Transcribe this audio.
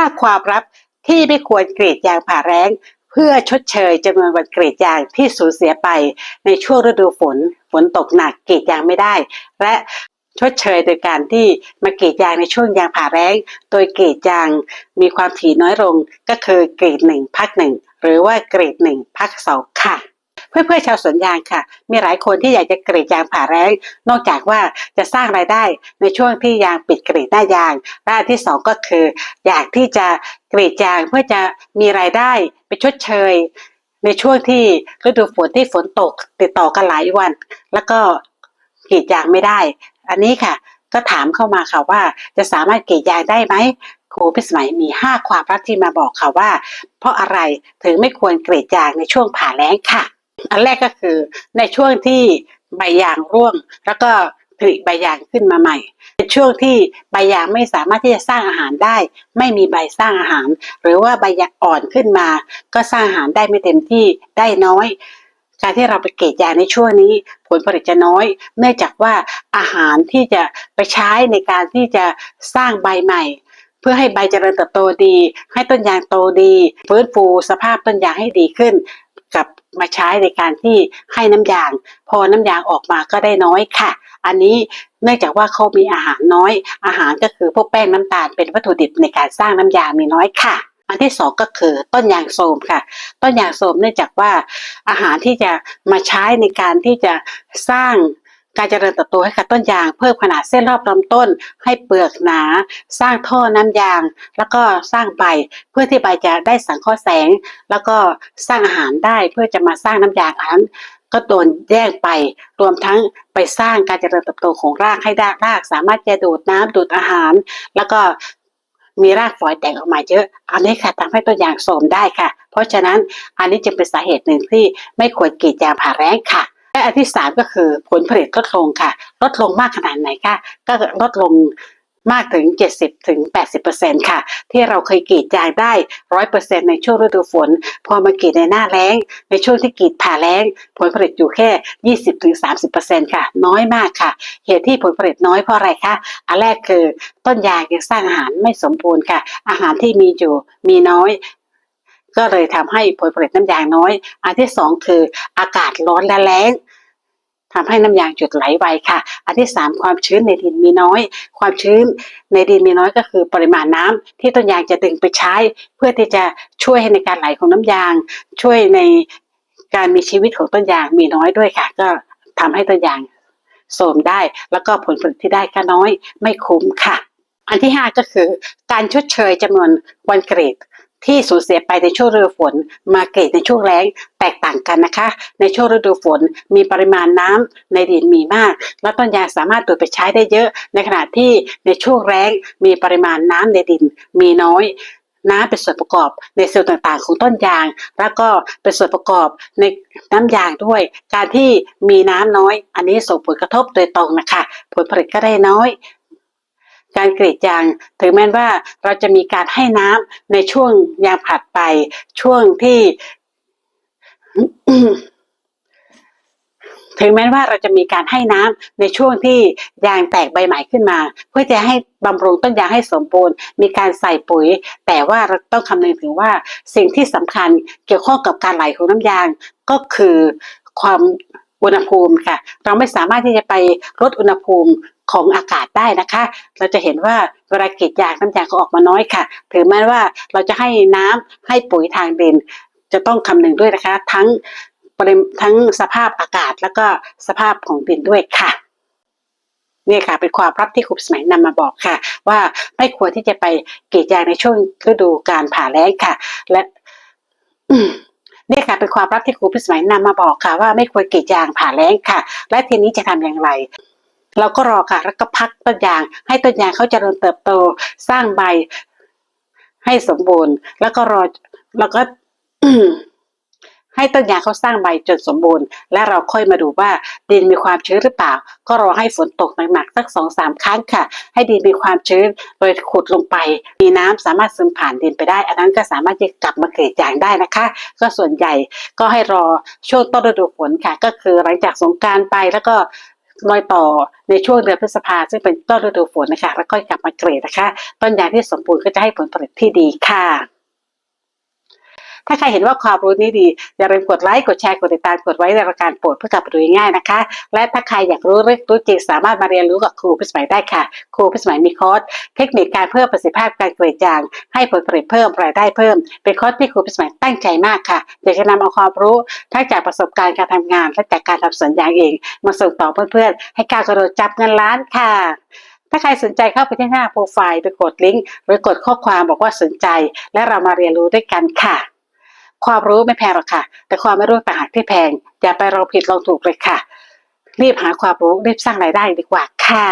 5 ความลับที่ไม่ควรกรีดยางผ่าแรงเพื่อชดเชยจำนวนวันกรีดยางที่สูญเสียไปในช่วงฤดูฝน ฝนตกหนักกรีดยางไม่ได้ และชดเชยโดยการที่มากรีดยางในช่วงยางผ่าแรงโดยกรีดยางมีความถี่น้อยลงก็คือกรีดหนึ่งพักหนึ่งหรือว่ากรีดหนึ่งพักสองค่ะ เพื่อเพื่อชาวสวนยางค่ะ มีหลายคนที่อยากจะกรีดยางผ่าแรงนอกจากว่าจะสร้างรายได้ในช่วงที่ยางปิดกรีดหน้ายางและอันที่สองก็คือ อยากที่จะกรีดยางเพื่อจะมีรายได้ไปชดเชย ในช่วงที่ฤดูฝนที่ฝนตกติดต่อกันหลายวัน แล้วก็กรีดยางไม่ได้ อันนี้ค่ะก็ถามเข้ามาค่ะว่าจะสามารถกรีดยางได้ไหมครูพิสมัยมี 5 ความรักที่มาบอกค่ะว่า เพราะอะไรถึงไม่ควรกรีดยางในช่วงผ่าแล้งค่ะ อันแรกก็คือในช่วงที่ใบยางร่วง แล้วก็ผลิใบยางขึ้นมาใหม่เป็นช่วงที่ใบยางไม่สามารถที่จะสร้างอาหารได้ ไม่มีใบสร้างอาหาร หรือว่าใบยางอ่อนขึ้นมา ก็สร้างอาหารได้ไม่เต็มที่ได้น้อย การที่เราไปเกรีดยางในช่วงนี้ ผลผลิตจะน้อย เนื่องจากว่าอาหารที่จะไปใช้ในการที่จะสร้างใบใหม่เพื่อให้ใบเจริญเติบโตดี ให้ต้นยางโตดี ฟื้นฟูสภาพต้นยางให้ดีขึ้น มาใช้ในการที่ให้น้ำยาง พอน้ำยางออกมาก็ได้น้อยค่ะ อันนี้เนื่องจากว่าเขามีอาหารน้อย อาหารก็คือพวกแป้งน้ำตาลเป็นวัตถุดิบในการสร้างน้ำยางมีน้อยค่ะ อันที่สองก็คือต้นยางโสมค่ะ ต้นยางโสมเนื่องจากว่าอาหารที่จะมาใช้ในการที่จะสร้าง การเจริญเติบโตให้กับต้นยาง เพิ่มขนาดเส้นรอบลำต้น ให้เปลือกหนา สร้างท่อน้ำยาง แล้วก็สร้างใบเพื่อที่ใบจะได้สังเคราะห์แสง แล้วก็สร้างอาหารได้เพื่อจะมาสร้างน้ำยางอันนั้นก็โดนแย่งไป รวมทั้งไปสร้างการเจริญเติบโตของรากให้ได้ราก สามารถจะดูดน้ำดูดอาหาร แล้วก็มีรากฝอยแตกออกมาเยอะ อันนี้ค่ะทำให้ต้นยางโทรมได้ค่ะ เพราะฉะนั้นอันนี้จึงเป็นสาเหตุหนึ่งที่ไม่ควรกรีดยางผ่าแรงค่ะ และอันที่สามก็คือผลผลิตลดลงค่ะ ลดลงมากขนาดไหนคะก็ลดลงมากถึง70ถึง80%ค่ะ ที่เราเคยกรีดยางได้ 100%ในช่วงฤดูฝน พอมากรีดในหน้าแล้ง ในช่วงที่กรีดผ่าแล้ง ผลผลิตอยู่แค่ 20-30%ค่ะ น้อยมากค่ะ เหตุที่ผลผลิตน้อยเพราะอะไรคะ อันแรกคือต้นยางยังสร้างอาหารไม่สมบูรณ์ค่ะ อาหารที่มีอยู่มีน้อย ก็เลยทำให้ผลผลิตน้ำยางน้อย อันที่สองคืออากาศร้อนและแล้งทำให้น้ำยางจุดไหลไวค่ะ อันที่สามความชื้นในดินมีน้อย ความชื้นในดินมีน้อยก็คือปริมาณน้ำที่ต้นยางจะดึงไปใช้ เพื่อที่จะช่วยให้ในการไหลของน้ำยาง ช่วยในการมีชีวิตของต้นยางมีน้อยด้วยค่ะ ก็ทำให้ต้นยางโทรมได้ แล้วก็ผลผลิตที่ได้ก็น้อย ไม่คุ้มค่ะ อันที่ห้าก็คือการชดเชยจำนวนวันกรีด ที่สูญเสียไปในช่วงฤดูฝน มาเกรีดในช่วงแล้งแตกต่างกันนะคะ ในช่วงฤดูฝนมีปริมาณน้ำในดินมีมาก และต้นยางสามารถดูดไปใช้ได้เยอะ ในขณะที่ในช่วงแล้งมีปริมาณน้ำในดินมีน้อยน้ำเป็นส่วนประกอบในเซลล์ต่างๆ ของต้นยาง แล้วก็เป็นส่วนประกอบในน้ำยางด้วย การที่มีน้ำน้อย อันนี้ส่งผลกระทบโดยตรงนะคะ ผลผลิตก็ได้น้อย การกรีดยาง ถึงแม้ว่าเราจะมีการให้น้ำในช่วงยางผลัดไป ช่วงที่ ถึงแม้ว่าเราจะมีการให้น้ำในช่วงที่ยางแตกใบใหม่ขึ้นมา เพื่อจะให้บำรุงต้นยางให้สมบูรณ์ มีการใส่ปุ๋ย แต่ว่าเราต้องคำนึงถึงว่าสิ่งที่สำคัญเกี่ยวข้องกับการไหลของน้ำยางก็คือความอุณหภูมิค่ะ เราไม่สามารถที่จะไปลดอุณหภูมิ ของอากาศได้นะคะ เราจะเห็นว่าเวลากรีดยางน้ำยางก็ออกมาน้อยค่ะถึงแม้ว่าเราจะให้น้ำให้ปุ๋ยทางดิน จะต้องคำนึงด้วยนะคะ ทั้งปริมทั้งสภาพอากาศแล้วก็สภาพของดินด้วยค่ะนี่ค่ะเป็นความลับที่ครูสมัยนำมาบอกค่ะ ว่าไม่ควรที่จะไปกรีดยางในช่วงฤดูการผ่าแล้งค่ะ และนี่ค่ะเป็นความลับที่ครูพิสมัยนำมาบอกค่ะ ว่าไม่ควรกรีดยางผ่าแล้งค่ะ และทีนี้จะทำอย่างไร เราก็รอค่ะ แล้วก็พักต้นยาง ให้ต้นยางเขาเจริญเติบโตสร้างใบ ให้สมบูรณ์ แล้วก็รอแล้วก็ให้ต้นยางเขาสร้างใบจนสมบูรณ์ และเราค่อยมาดูว่าดินมีความชื้นหรือเปล่า ก็รอให้ฝนตกหนักๆสักสองสามครั้งค่ะ ให้ดินมีความชื้นโดยขุดลงไป มีน้ำสามารถซึมผ่านดินไปได้ อันนั้นก็สามารถจะกลับมาเกรีดยางได้นะคะ ก็ส่วนใหญ่ก็ให้รอช่วงต้นฤดูฝนค่ะ ก็คือหลังจากสงการไปแล้วก็ รอยต่อในช่วงเดือนพฤษภาซึ่งเป็นต้นฤดูฝนนะคะ แล้วก็กลับมาเกรีดนะคะ ต้นยางที่สมบูรณ์ก็จะให้ผลผลิตที่ดีค่ะ ถ้าใครเห็นว่าความรู้นี้ดี อย่าลืมกดไลค์ กดแชร์ กดติดตาม กดไว้ในรายการโปรดเพื่อกลับไปดูง่ายนะคะ และถ้าใครอยากรู้ลึกรู้จริงสามารถมาเรียนรู้กับครูพิสมัยได้ค่ะ ครูพิสมัยมีคอร์สเทคนิคการเพิ่มประสิทธิภาพการกรีดยาง ให้ผลผลิตเพิ่มรายได้เพิ่ม เป็นคอร์สที่ครูพิสมัยตั้งใจมากค่ะอยากจะนำเอาความรู้ทั้งจากประสบการณ์การทำงาน และจากการทำสวนยางเอง มาส่งต่อเพื่อนๆให้ก้าวกระโดดจับเงินล้านค่ะถ้าใครสนใจเข้าไปที่หน้าโปรไฟล์ไปกดลิงก์หรือกดข้อความบอกว่าสนใจ และเรามาเรียนรู้ด้วยกันค่ะ ความรู้ไม่แพงหรอกค่ะ แต่ความไม่รู้ต่างหากที่แพง อย่าไปลองผิดลองถูกเลยค่ะ รีบหาความรู้รีบสร้างรายได้ดีกว่าค่ะ